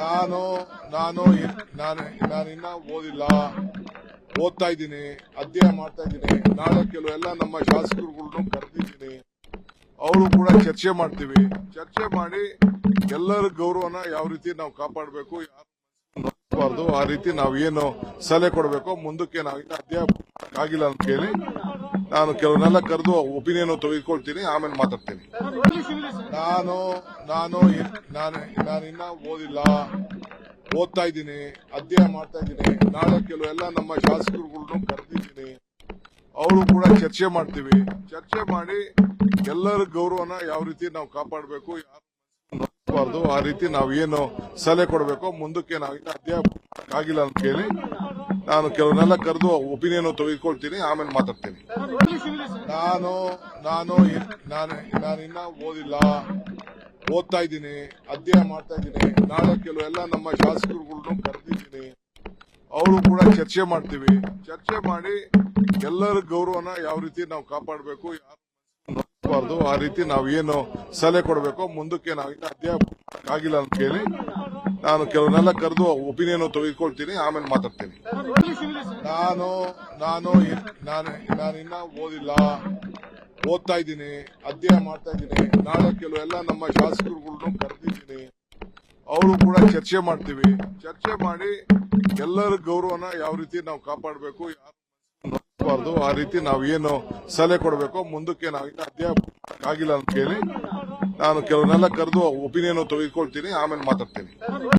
ನಾನು ನಾನು ನಾನು ನಾನು ಇನ್ನ ಓದಿಲ್ಲ. ಓದ್ತಾ ಇದ್ದೀನಿ. ಅಧ್ಯಯನ ಮಾಡ್ತಾ ಇದ್ದೀನಿ. ನಾಳೆ ಕೆಲವೆಲ್ಲ ನಮ್ಮ ಶಾಸಕರುಗಳ್ನು ಕರೆದಿದ್ದೀನಿ. ಅವರು ಕೂಡ ಚರ್ಚೆ ಮಾಡ್ತೀವಿ. ಚರ್ಚೆ ಮಾಡಿ ಎಲ್ಲರ ಗೌರವನ ಯಾವ ರೀತಿ ನಾವು ಕಾಪಾಡಬೇಕು, ಯಾರು ಆ ರೀತಿ ನಾವು ಏನು ಸಲಹೆ ಕೊಡಬೇಕು ಮುಂದಕ್ಕೆ ನಾವು ಅಧ್ಯಯನ ಆಗಿಲ್ಲ ಅಂತ ಕೇಳಿ ನಾನು ಕೆಲವನ್ನೆಲ್ಲ ಕರೆದು ಒಪಿನಿಯನ್ ತೆಗೆದುಕೊಳ್ತೀನಿ ಆಮೇಲೆ ಮಾತಾಡ್ತೀನಿ. ನಾನು ನಾನು ನಾನು ನಾನು ಇನ್ನ ಓದಿಲ್ಲ. ಓದ್ತಾ ಇದ್ದೀನಿ, ಅಧ್ಯಯನ ಮಾಡ್ತಾ ಇದ್ದೀನಿ. ನಾಳೆ ಕೆಲವೆಲ್ಲ ನಮ್ಮ ಶಾಸಕರುಗಳನ್ನು ಕರೆದಿದ್ದೀನಿ. ಅವರು ಕೂಡ ಚರ್ಚೆ ಮಾಡ್ತೀವಿ. ಚರ್ಚೆ ಮಾಡಿ ಎಲ್ಲರ ಗೌರವನ ಯಾವ ರೀತಿ ನಾವು ಕಾಪಾಡಬೇಕು, ಯಾರು ಆ ರೀತಿ ನಾವು ಏನು ಸಲಹೆ ಕೊಡಬೇಕು, ಮುಂದಕ್ಕೆ ನಾವು ಅಧ್ಯಯನ ಆಗಿಲ್ಲ ಅಂತ ಕೇಳಿ ನಾನು ಕೆಲವನ್ನೆಲ್ಲ ಕರೆದು ಒಪಿನಿಯನ್ ತೆಗೆದುಕೊಳ್ತೀನಿ, ಆಮೇಲೆ ಮಾತಾಡ್ತೀನಿ. ನಾನು ನಾನು ನಾನು ನಾನು ಇನ್ನ ಓದಿಲ್ಲ. ಓದ್ತಾ ಇದ್ದೀನಿ, ಅಧ್ಯಯನ ಮಾಡ್ತಾ ಇದ್ದೀನಿ. ನಾಳೆ ಕೆಲವೆಲ್ಲ ನಮ್ಮ ಶಾಸಕರುಗಳ್ನು ಕರೆದಿದ್ದೀನಿ. ಅವರು ಕೂಡ ಚರ್ಚೆ ಮಾಡ್ತೀವಿ. ಚರ್ಚೆ ಮಾಡಿ ಎಲ್ಲರ ಗೌರವನ ಯಾವ ರೀತಿ ನಾವು ಕಾಪಾಡಬೇಕು, ಯಾರು ಆ ರೀತಿ ನಾವು ಏನು ಸಲಹೆ ಕೊಡಬೇಕು, ಮುಂದಕ್ಕೆ ನಾವು ಅಧ್ಯಯನ ಆಗಿಲ್ಲ ಅಂತ ಕೇಳಿ ನಾನು ಕೆಲವನ್ನೆಲ್ಲ ಕರೆದು ಒಪಿನಿಯನ್ ತೆಗೆದುಕೊಳ್ತೀನಿ, ಆಮೇಲೆ ಮಾತಾಡ್ತೀನಿ. ನಾನು ನಾನು ನಾನು ನಾನು ಇನ್ನ ಓದಿಲ್ಲ. ಓದ್ತಾ ಇದ್ದೀನಿ, ಅಧ್ಯಯನ ಮಾಡ್ತಾ ಇದ್ದೀನಿ. ನಾಳೆ ಕೆಲವೆಲ್ಲ ನಮ್ಮ ಶಾಸಕರುಗಳನ್ನು ಕರೆದಿದ್ದೀನಿ. ಅವರು ಕೂಡ ಚರ್ಚೆ ಮಾಡ್ತೀವಿ. ಚರ್ಚೆ ಮಾಡಿ ಎಲ್ಲರ ಗೌರವನ ಯಾವ ರೀತಿ ನಾವು ಕಾಪಾಡಬೇಕು, ಯಾರು ಆ ರೀತಿ ನಾವು ಏನು ಸಲಹೆ ಕೊಡಬೇಕು, ಮುಂದಕ್ಕೆ ನಾವು ಅಧ್ಯಯನ ಆಗಿಲ್ಲ ಅಂತ ಹೇಳಿ ನಾನು ಕೆಲವನ್ನೆಲ್ಲ ಕರೆದು ಒಪಿನಿಯನ್ ತೆಗೆದುಕೊಳ್ತೀನಿ, ಆಮೇಲೆ ಮಾತಾಡ್ತೀನಿ.